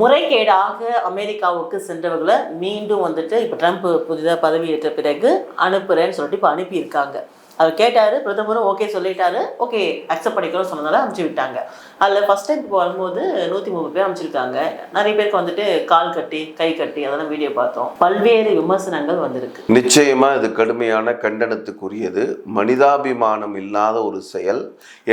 முறைகேடாக அமெரிக்காவுக்கு சென்றவர்களை மீண்டும் வந்துட்டு இப்போ ட்ரம்ப் புதிதாக பதவியேற்ற பிறகு அனுப்புகிறேன்னு சொல்லிட்டு இப்போ அனுப்பியிருக்காங்க. அவர் கேட்டார் பிரதமரும் ஓகே சொல்லிட்டாரு ஓகே அக்செப்ட் பண்ணிக்கிறோம் சொன்னதால அனுப்பிச்சு விட்டாங்க. அதில் ஃபஸ்ட் டைம் இப்போ வரும்போது நூற்றி முப்பது பேர் அனுப்பிச்சிருக்காங்க நிறைய பேருக்கு வந்துட்டு கால் கட்டி கை கட்டி அதெல்லாம் வீடியோ பார்த்தோம். பல்வேறு விமர்சனங்கள் வந்திருக்கு. நிச்சயமாக இது கடுமையான கண்டனத்துக்குரியது. மனிதாபிமானம் இல்லாத ஒரு செயல்.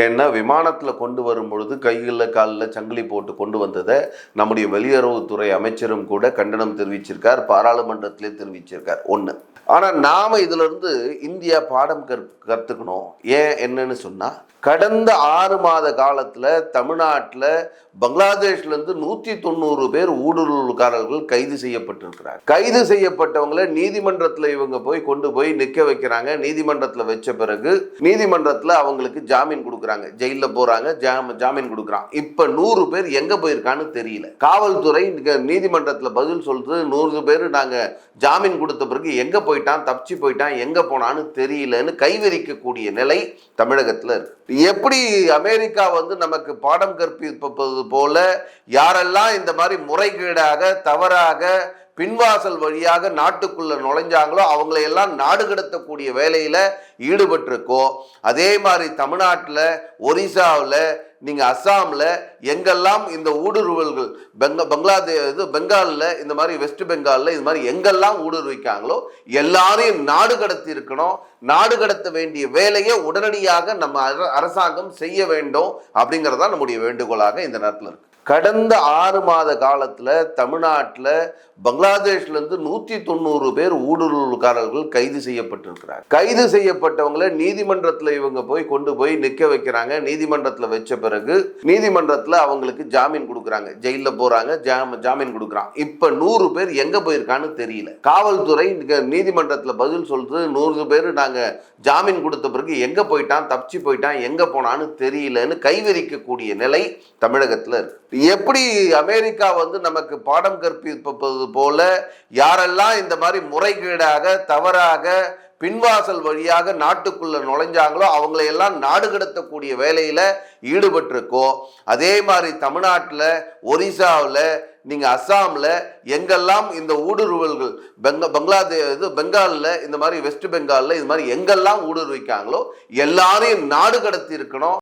ஏன்னா விமானத்தில் கொண்டு வரும் பொழுது கைகளில் காலில் சங்கிலி போட்டு கொண்டு வந்ததை நம்முடைய வெளியுறவுத்துறை அமைச்சரும் கூட கண்டனம் தெரிவிச்சிருக்கார். பாராளுமன்றத்திலே தெரிவிச்சிருக்கார். ஒன்று ஆனால் நாம் இதிலிருந்து இந்தியா பாடம் கற்பு கத்துக்கணும். ஏன் என்னன்னு சொன்னா கடந்த ஆறு மாத காலத்துல தமிழ்நாட்டுல பங்களாதேஷ்ல இருந்து நூத்தி தொண்ணூறு பேர் ஊடுருவல்காரர்கள் கைது செய்யப்பட்டிருக்கிறார் கைது செய்யப்பட்டவங்களை நீதிமன்றத்தில் இவங்க போய் கொண்டு போய் நிற்க வைக்கிறாங்க. நீதிமன்றத்தில் வச்ச பிறகு நீதிமன்றத்தில் அவங்களுக்கு ஜாமீன் கொடுக்குறாங்க. ஜெயிலில் போறாங்க ஜாம- ஜாமீன் கொடுக்குறான். இப்போ நூறு பேர் எங்க போயிருக்கான்னு தெரியல. காவல்துறை நீதிமன்றத்தில் பதில் சொல்றது நூறு பேர் நாங்க ஜாமீன் கொடுத்த பிறகு எங்க போயிட்டான் தப்பிச்சு போயிட்டான் எங்க போனான்னு தெரியலன்னு அதிகரிக்கக்கூடிய நிலை தமிழகத்தில் இருக்கு. எப்படி அமெரிக்கா வந்து நமக்கு பாடம் கற்பிப்பது போல யாரெல்லாம் இந்த மாதிரி முறைகேடாக தவறாக பின்வாசல் வழியாக நாட்டுக்குள்ள நுழைஞ்சாங்களோ அவங்களையெல்லாம் நாடு கடத்தக்கூடிய வேலையில ஈடுபட்டிருக்கோ. அதே மாதிரி தமிழ்நாட்டில் ஒரிசாவில் நீங்க அஸ்ஸாம்ல எங்கெல்லாம் இந்த ஊடுருவல்கள் பெங்க பங்களாதே இது பெங்காலில் இந்த மாதிரி வெஸ்ட் பெங்காலில் இது மாதிரி எங்கெல்லாம் ஊடுருவிக்காங்களோ எல்லாரையும் நாடு கடத்தி இருக்கணும் நாடு கடத்த வேண்டிய வேலையை உடனடியாக நம்ம அர- அரசாங்கம் செய்ய வேண்டும் அப்படிங்கிறதா நம்முடைய வேண்டுகோளாக இந்த நேரத்தில் இருக்கு. கடந்த ஆறு மாத காலத்தில் தமிழ்நாட்டில் பங்களாதேஷ்லேருந்து நூற்றி தொண்ணூறு பேர் ஊடுருவல்காரர்கள் கைது செய்யப்பட்டிருக்கிறார் கைது செய்யப்பட்டவங்களை நீதிமன்றத்தில் இவங்க போய் கொண்டு போய் நிற்க வைக்கிறாங்க. நீதிமன்றத்தில் வச்ச பிறகு நீதிமன்றத்தில் அவங்களுக்கு ஜாமீன் கொடுக்குறாங்க. ஜெயிலில் போகிறாங்க ஜாம- ஜாமீன் கொடுக்குறான். இப்போ நூறு பேர் எங்கே போயிருக்கான்னு தெரியல. காவல்துறை நீதிமன்றத்தில் பதில் சொல்றது நூறு பேர் நாங்கள் ஜாமீன் கொடுத்த பிறகு எங்கே போயிட்டான் தப்பிச்சு போயிட்டான் எங்கே போனான்னு தெரியலன்னு கைவிரிக்கக்கூடிய நிலை தமிழகத்தில் இருக்கு. எப்படி அமெரிக்கா வந்து நமக்கு பாடம் கற்பிப்பது போல யாரெல்லாம் இந்த மாதிரி முறைகேடாக தவறாக பின்வாசல் வழியாக நாட்டுக்குள்ள நுழைஞ்சாங்களோ அவங்களை எல்லாம் நாடு கடத்தக்கூடிய வேலையில ஈடுபட்டிருக்கோ. அதே மாதிரி தமிழ்நாட்டில் ஒரிசாவில் நீங்க அஸ்ஸாம்ல எங்கெல்லாம் இந்த ஊடுருவல்கள் பெங்க பங்களாதே இது பெங்காலில் இந்த மாதிரி வெஸ்ட் பெங்காலில் இது மாதிரி எங்கெல்லாம் ஊடுருவிக்காங்களோ எல்லாரையும் நாடு கடத்தி இருக்கணும்